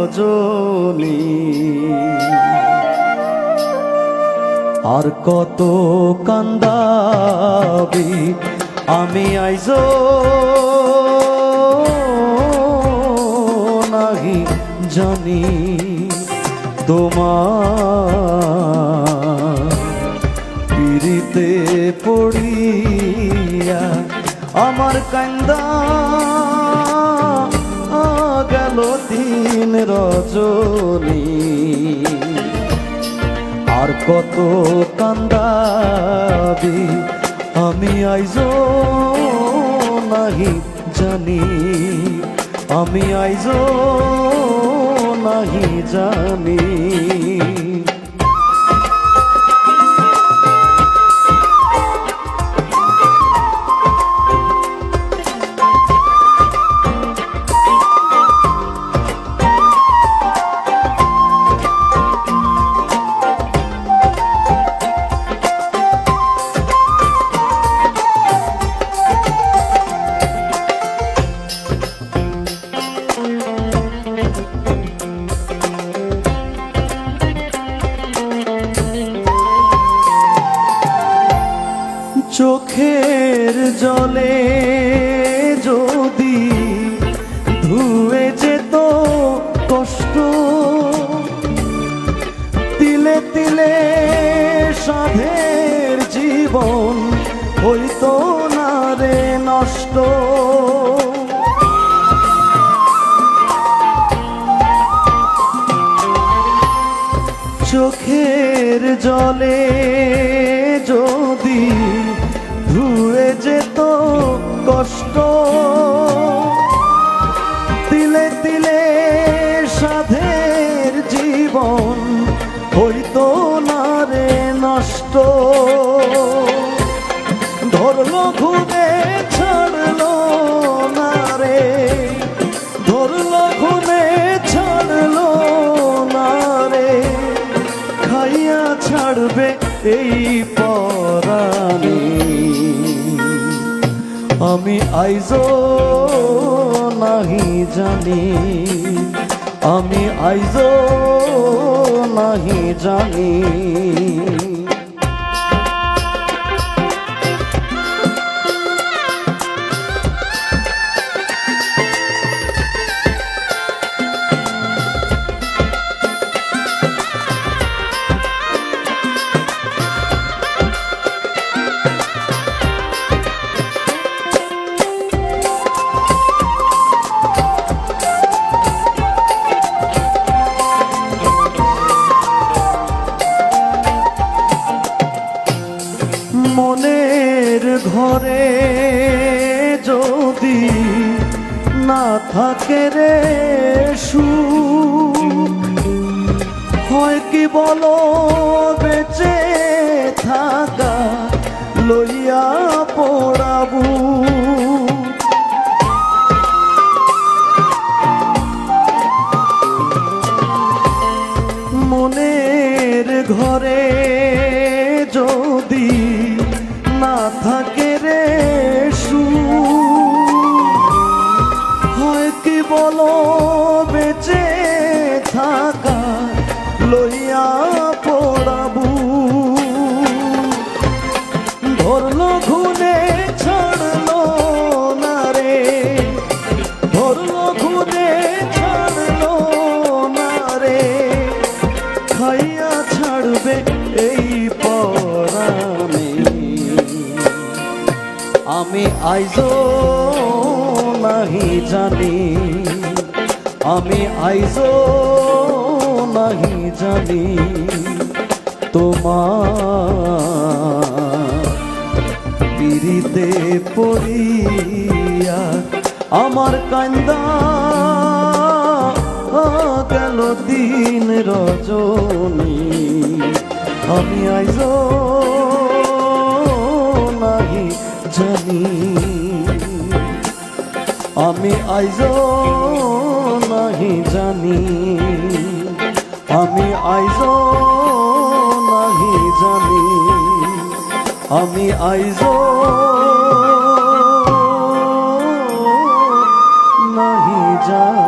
রজনী। আর কত কান্দাবি আমি আইজ নাহি জানি তোমার পিড়িতে পড়িয়া আমার কান্দা রজনী। আর কত কান্দাবি আমি আইজ নাহি জানি। আমি আইজ নাহি জানি। চোখের জলে যদি ধুয়ে যেত কষ্ট, তিলে তিলে সাধের জীবন হইতো না রে নষ্ট। চোখের জলে যদি কষ্ট তিলে তিলে সাধের জীবন হইতো না রে নষ্ট। ধরলো ঘুরে ছাড়ল না রে। ধরলো ঘুরে ছাড়লো না রে। খাইয়া ছাড়বে এই পরাণে। আমি আইজ নাহি জানি। আমি আইজ নাহি জানি। ঘরে যদি না থাকে রে সুখ, হয় কি বলো বেঁচে থাকা লইয়া পড়াবু? মনের ঘরে না থাকে রে সু। হয় কি বলো বেঁচে থাকা লইয়া পড়াবু। ধরল ঘুনে আমি আইজ নাহি জানি। আমি আইজ নাহি জানি। তোমার পিড়িতে পড়িয়া আমার কান্দা গেল দিন রজনী। আমি আইজ জানি আমি আইজ নাহি জানি। আমি আইজ নাহি জানি। আমি আইজ নাহি জানি।